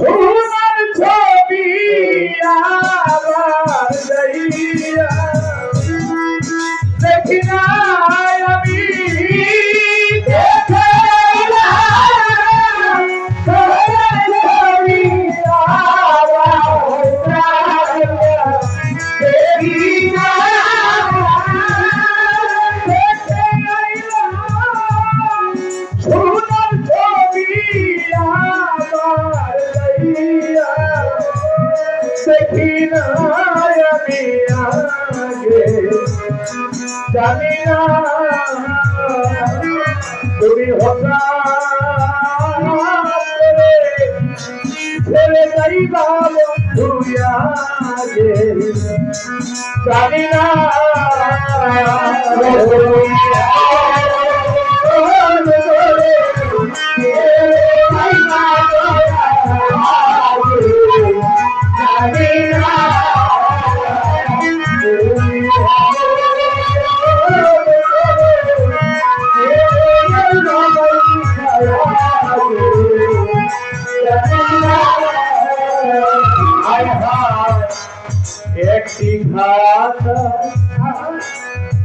Woo! জানি না। তুমি ছেড়ে যাইবা বন্ধু আগে জানি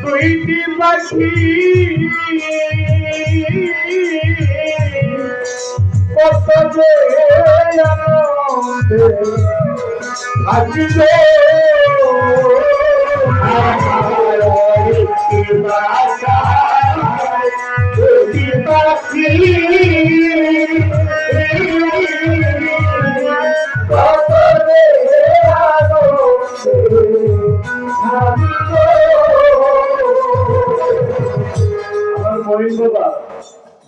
দুইটি মাছি কত যে আসবে বাসা দুটি মাছি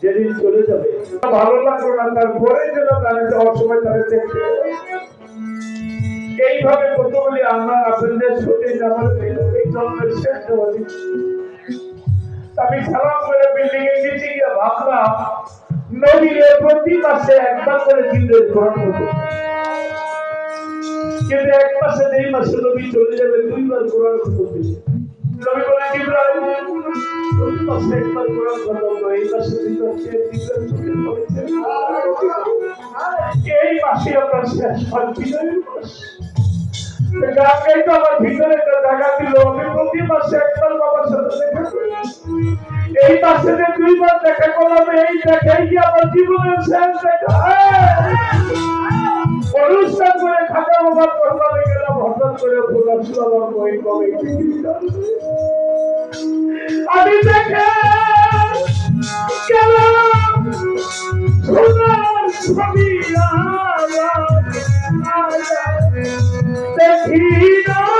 যেদিন চলে যাবে। ভালো লাগল না যেন তাদের যাওয়ার সময় তাদের দেখতে এইভাবে কতগুলি আপনাদের এই জন্মের শেষ দেওয়া আমি সালাম করে বিল্ডিং নিচে গিয়ে ভাবলাম প্রতি মাসে একবার করে দিনের গ্রহণ হতো কিন্তু এক মাসে এই মাসে নবী চলে যাবে, দুইবার কোরআন করতে। নবী বলে ইব্রাহিম প্রতি মাসে একবার কোরআন খতম করে এই মাসে এই মাসে বিজয়ের মাস যে দুইবার দেখা করলাম এই দেখাই কি আমার জীবনের শেষ দেখা অনুষ্ঠান করে খাজা বাবার করবারে করে কবে আমি দেখে দেখি না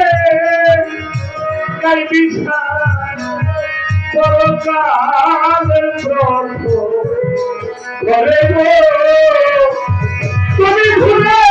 থাকার বিশ্বাস তুমি ঘুরে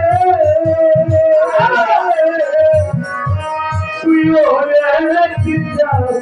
let you down.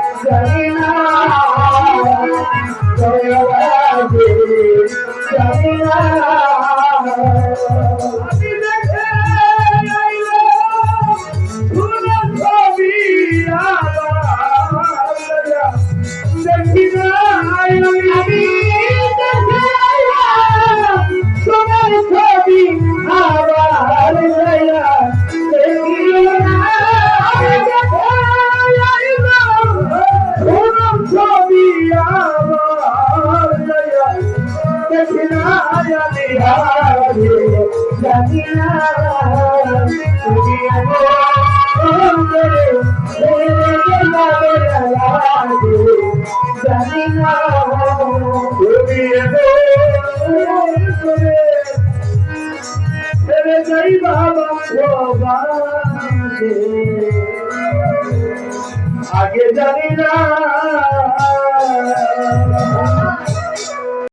আগে জানি না।